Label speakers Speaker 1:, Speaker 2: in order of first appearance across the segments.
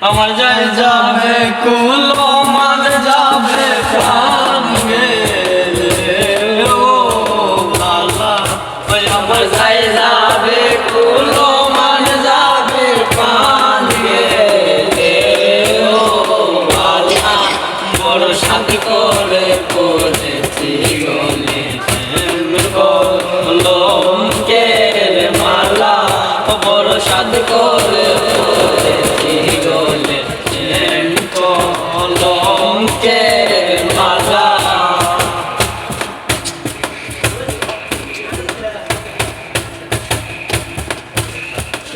Speaker 1: আমার যায় যাবে, কুল আমার যাবে আমার যায় যাবে, কুল মান যাবে পানগে মোর সাথে করে করেছি গলে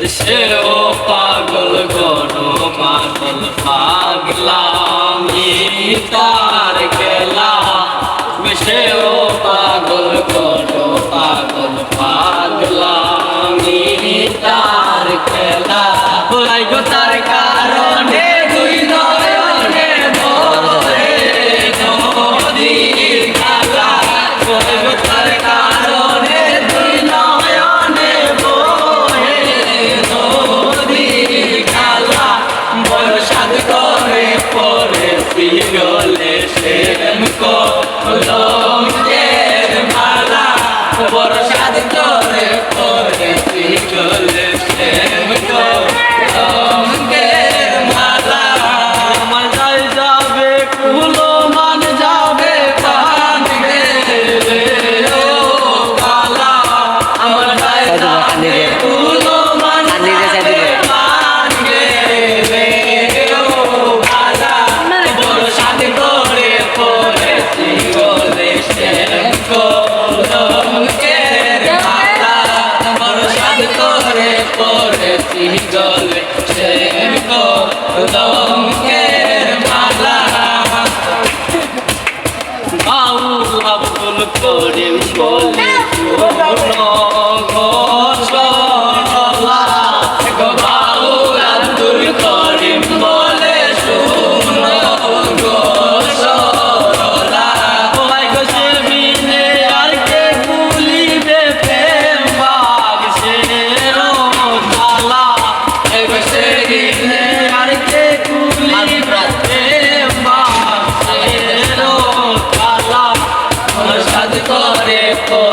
Speaker 1: সেও পাগল গণ পাগল পাগলামি তার গেলা সেও পাগল গণ পাগল পাগলামি তার খেলা। বলাই তার কারণে Borsa গলে প্রেম তো লঙ্কের মালা বাউল আব্দুল করিম বলে